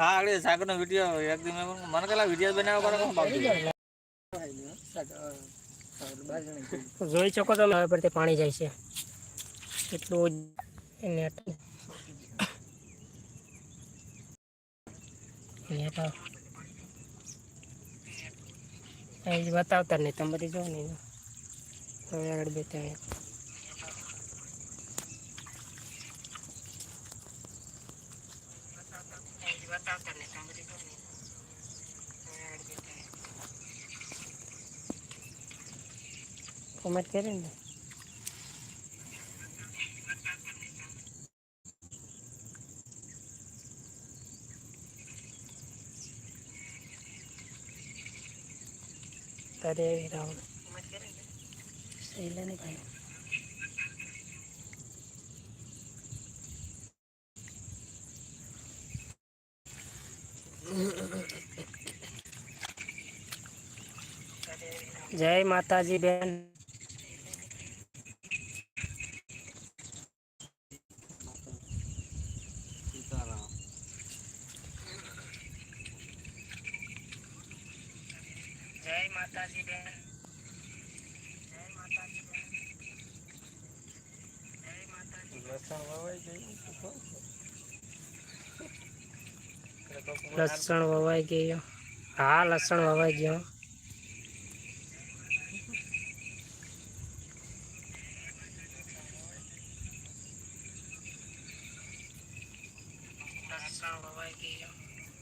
હા, આગળ સાગર નો વીડિયો એકદમ મને કલા વીડિયો બનાવવા જોઈ શકો તમે હવે પરથી પાણી જાય છે. એટલું નેટ નેટ અહીં બતાવતા નહીં તમે બધી જો ને હવે આગળ બે બતાવતા નહીં તમે બધી જો ને કોમેન્ટ કરે ને તારે રાહુલ શૈલા ને ભાઈ જય માતાજી બેન. જય માતાજી બેન. જય માતાજી બેન. જય માતાજી લસણ વવાઈ ગયો હા લસણ વવાઈ ગયો. લસણ વવાઈ ગયો.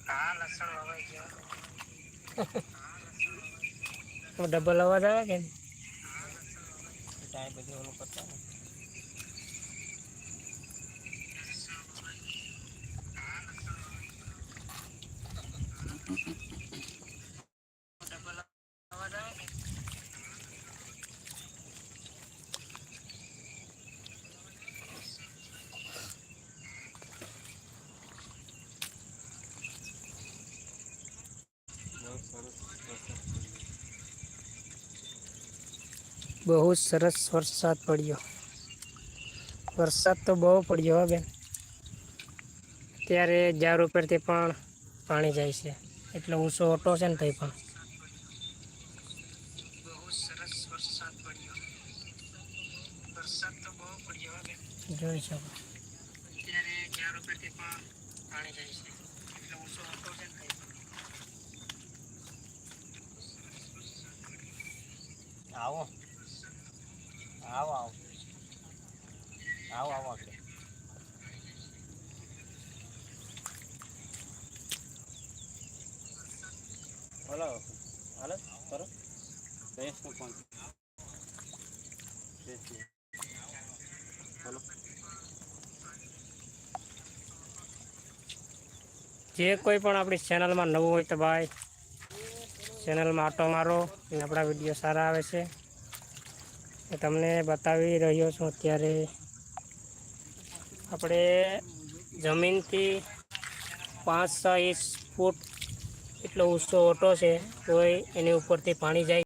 હા લસણ વવાઈ ગયો. ડબલ અવાજ આવે કે ટાઈમ બધું ઓલું કરતા ને ડબલ અવાજ આવે કે બહુ સરસ વરસાદ પડ્યો. વરસાદ તો બહુ પડ્યો બેન. ત્યારે ઝાડ ઉપરથી પણ પાણી જાય છે. એટલે ઊંચો ઓટો છે ને થઈ પણ. જોઈ શકો. આવો. આવો આવો. આવો આવો બોલો હાલો કરો. ભેંસનો ફોન. બોલો જે કોઈ પણ આપણી ચેનલમાં નવું હોય તો ભાઈ ચેનલમાં આટો મારો અને આપણા વીડિયો સારા આવે છે. તમને બતાવી રહ્યો છું અત્યારે. આપણે જમીનથી પાંચ છ ઇંચ ફૂટ એટલો ઊંચો ઓટો છે, તોય એની ઉપરથી પાણી જાય.